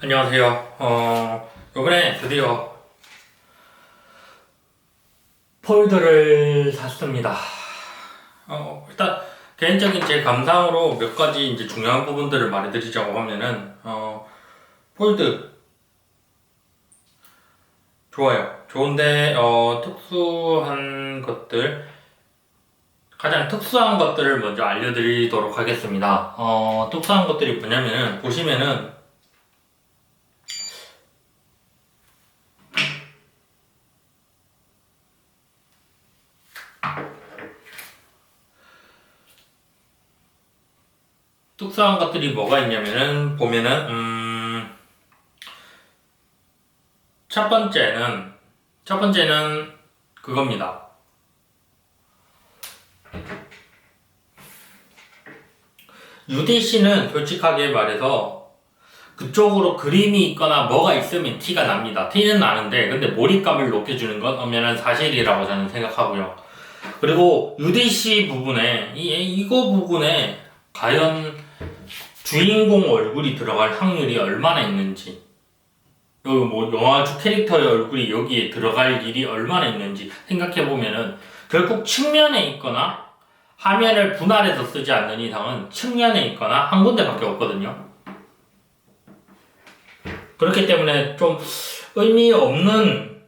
안녕하세요. 어, 이번에 드디어 폴더를 샀습니다. 어, 일단 개인적인 제 감상으로 몇 가지 이제 중요한 부분들을 말해드리자고 하면은 어, 폴드 좋아요. 좋은데 어, 특수한 것들 가장 특수한 것들을 먼저 알려드리도록 하겠습니다. 어, 특수한 것들이 뭐냐면은 보시면은 특수한 것들이 뭐가 있냐면은 보면은 음, 첫 번째는 첫 번째는 그겁니다. UDC는 솔직하게 말해서 그쪽으로 그림이 있거나 뭐가 있으면 티가 납니다. 티는 나는데 근데 몰입감을 높여주는 건 엄연한 사실이라고 저는 생각하고요. 그리고 UDC 부분에 이 이거 부분에 과연 주인공 얼굴이 들어갈 확률이 얼마나 있는지 여기 뭐 영화 주 캐릭터의 얼굴이 여기에 들어갈 일이 얼마나 있는지 생각해 보면은 결국 측면에 있거나 화면을 분할해서 쓰지 않는 이상은 측면에 있거나 한 군데밖에 없거든요. 그렇기 때문에 좀 의미 없는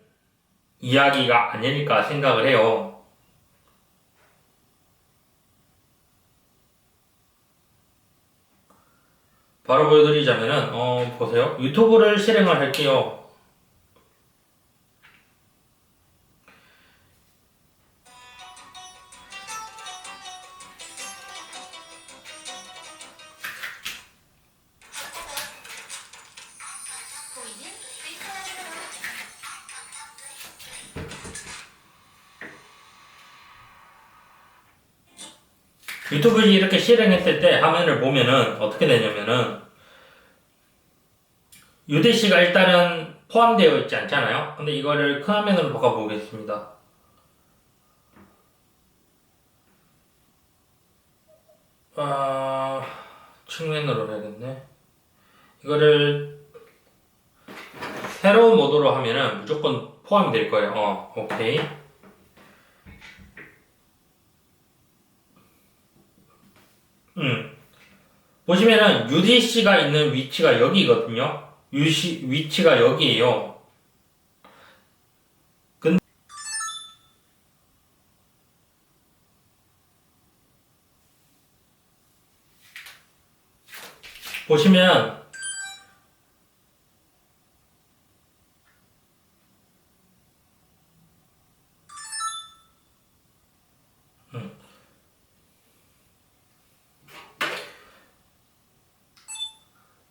이야기가 아닐까 생각을 해요. 바로 보여드리자면은 어 보세요. 유튜브를 실행을 할게요. 유튜브를 이렇게 실행했을 때 화면을 보면은 어떻게 되냐면은 UDC가 일단은 포함되어 있지 않잖아요. 근데 이거를 큰 화면으로 바꿔 보겠습니다. 아, 측면으로 해야겠네. 이거를 새로운 모드로 하면은 무조건 포함이 될 거예요. 어, 오케이. 음. 보시면은 UDC가 있는 위치가 여기거든요. UC 위치가 여기에요. 근 보시면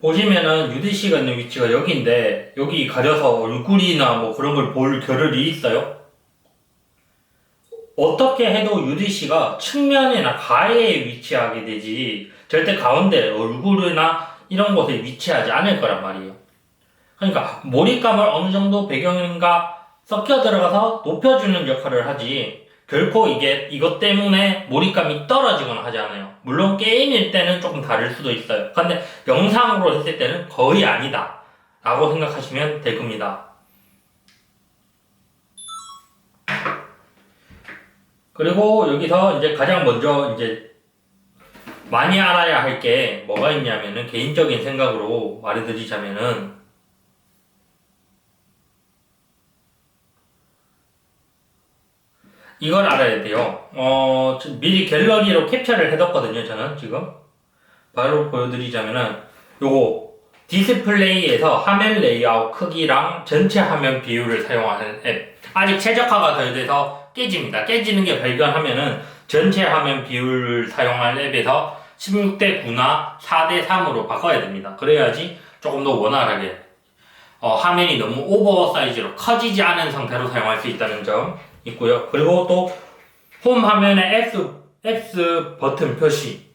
보시면은 UDC가 있는 위치가 여기인데 여기 가려서 얼굴이나 뭐 그런 걸 볼 겨를이 있어요? 어떻게 해도 UDC가 측면이나 가해에 위치하게 되지 절대 가운데 얼굴이나 이런 곳에 위치하지 않을 거란 말이에요. 그러니까 몰입감을 어느 정도 배경인가 섞여 들어가서 높여주는 역할을 하지 결코 이게 이것 때문에 몰입감이 떨어지거나 하지 않아요. 물론 게임일 때는 조금 다를 수도 있어요. 근데 영상으로 했을 때는 거의 아니다. 라고 생각하시면 될 겁니다. 그리고 여기서 이제 가장 먼저 이제 많이 알아야 할 게 뭐가 있냐면은 개인적인 생각으로 말해드리자면은 이걸 알아야 돼요. 어, 저 미리 갤러리로 캡처를 해뒀거든요, 저는 지금. 바로 보여드리자면은, 요거, 디스플레이에서 화면 레이아웃 크기랑 전체 화면 비율을 사용하는 앱. 아직 최적화가 덜 돼서 깨집니다. 깨지는 게 발견하면은 전체 화면 비율을 사용할 앱에서 16대 9나 4대 3으로 바꿔야 됩니다. 그래야지 조금 더 원활하게, 어, 화면이 너무 오버 사이즈로 커지지 않은 상태로 사용할 수 있다는 점. 있고요. 그리고 또 홈 화면에 X 버튼 표시.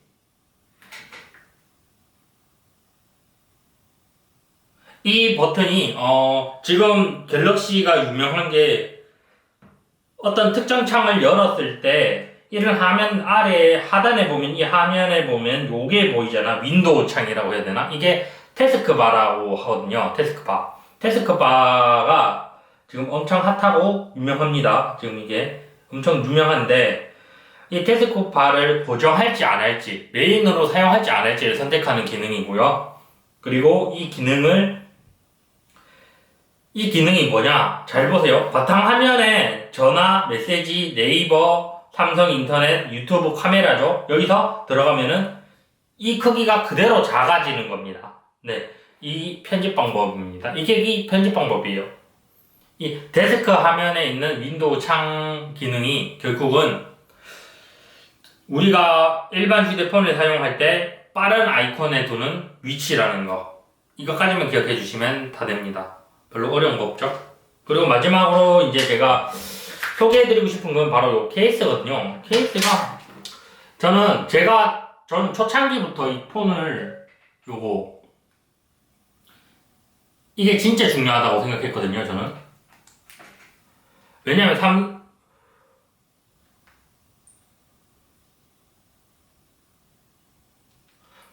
이 버튼이 어, 지금 갤럭시가 유명한 게 어떤 특정 창을 열었을 때 이런 화면 아래 하단에 보면 이 화면에 보면 요게 보이잖아. 윈도우 창이라고 해야 되나? 이게 테스크바라고 하거든요. 테스크바. 테스크바가 지금 엄청 핫하고 유명합니다. 지금 이게 엄청 유명한데 이 테스크바를 고정할지 안 할지 메인으로 사용할지 안 할지를 선택하는 기능이고요. 그리고 이 기능을 이 기능이 뭐냐? 잘 보세요. 바탕 화면에 전화, 메시지, 네이버, 삼성 인터넷, 유튜브 카메라죠. 여기서 들어가면은 이 크기가 그대로 작아지는 겁니다. 네. 이 편집 방법입니다. 이게 이 편집 방법이에요. 이 데스크 화면에 있는 윈도우 창 기능이 결국은 우리가 일반 휴대폰을 사용할 때 빠른 아이콘에 두는 위치라는 거. 이것까지만 기억해 주시면 다 됩니다. 별로 어려운 거 없죠? 그리고 마지막으로 이제 제가 소개해드리고 싶은 건 바로 이 케이스거든요. 케이스가 저는 제가 저는 초창기부터 이 폰을 요거 이게 진짜 중요하다고 생각했거든요. 저는 왜냐면 삼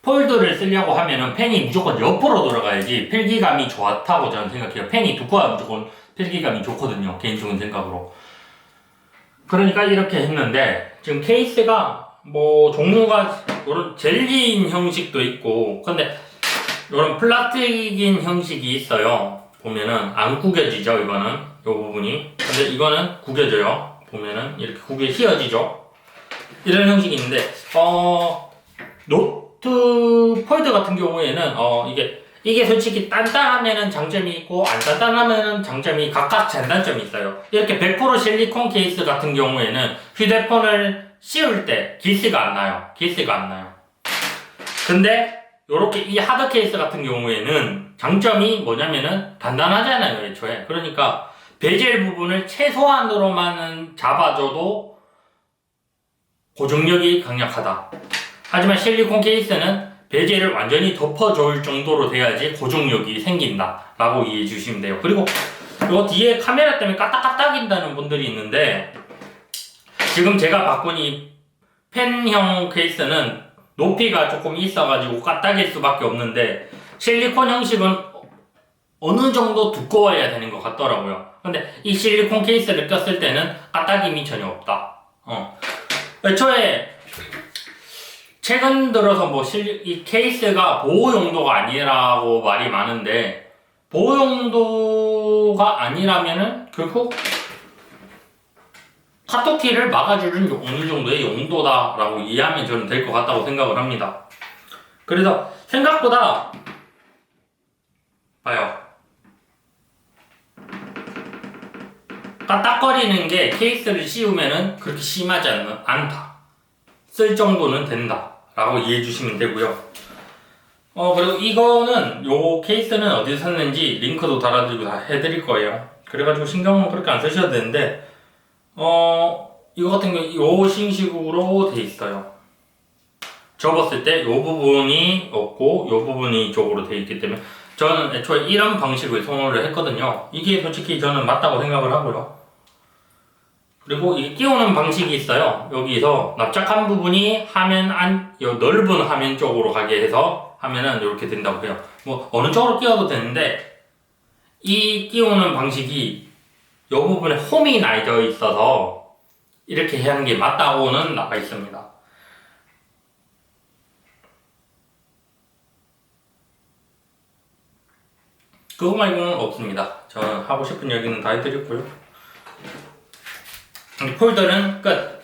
폴더를 쓰려고 하면은 펜이 무조건 옆으로 돌아가야지 필기감이 좋다고 저는 생각해요. 펜이 두꺼워야 무조건 필기감이 좋거든요. 개인적인 생각으로. 그러니까 이렇게 했는데 지금 케이스가 뭐 종류가 이런 젤리인 형식도 있고 근데 이런 플라스틱인 형식이 있어요. 보면은 안 구겨지죠 이거는 이 부분이 근데 이거는 구겨져요. 보면은 이렇게 구겨 휘어지죠. 이런 형식이 있는데 어 노트 폴드 같은 경우에는 어 이게 이게 솔직히 단단하면은 장점이 있고 안 단단하면은 장점이 각각 장단점이 있어요. 이렇게 100% 실리콘 케이스 같은 경우에는 휴대폰을 씌울 때 기스가 안 나요. 기스가 안 나요. 근데 요렇게 이 하드 케이스 같은 경우에는 장점이 뭐냐면은 단단하잖아요, 애초에. 그러니까 베젤 부분을 최소한으로만 잡아줘도 고정력이 강력하다. 하지만 실리콘 케이스는 베젤을 완전히 덮어줄 정도로 돼야지 고정력이 생긴다. 라고 이해해 주시면 돼요. 그리고 요 뒤에 카메라 때문에 까딱까딱인다는 분들이 있는데 지금 제가 바꾼 이 펜형 케이스는 높이가 조금 있어가지고 까딱일 수밖에 없는데 실리콘 형식은 어느 정도 두꺼워야 되는 것 같더라고요. 근데 이 실리콘 케이스를 꼈을 때는 까딱임이 전혀 없다. 어. 애초에 최근 들어서 뭐이 케이스가 보호 용도가 아니라고 말이 많은데 보호 용도가 아니라면은 결국 카톡키를 막아주는 요- 어느 정도의 용도다라고 이해하면 저는 될 것 같다고 생각을 합니다. 그래서 생각보다 봐요. 까딱거리는 게 케이스를 씌우면은 그렇게 심하지 않, 않다. 쓸 정도는 된다 라고 이해해 주시면 되고요. 어 그리고 이거는 요 케이스는 어디서 샀는지 링크도 달아드리고 다 해드릴 거예요. 그래가지고 신경은 그렇게 안 쓰셔도 되는데 어 이거 같은 경우 요 식으로 돼 있어요. 접었을 때 요 부분이 없고 요 부분이 이쪽으로 돼 있기 때문에 저는 애초에 이런 방식을 선호를 했거든요. 이게 솔직히 저는 맞다고 생각을 하고요. 그리고 이 끼우는 방식이 있어요. 여기서 납작한 부분이 화면 안, 요 넓은 화면 쪽으로 가게 해서 하면은 이렇게 된다고 해요. 뭐 어느 쪽으로 끼워도 되는데 이 끼우는 방식이 이 부분에 홈이 나져 있어서 이렇게 하는 게 맞다고는 나와 있습니다. 그거 말고는 없습니다. 저는 하고 싶은 얘기는 다 해드렸고요. 폴더는 끝.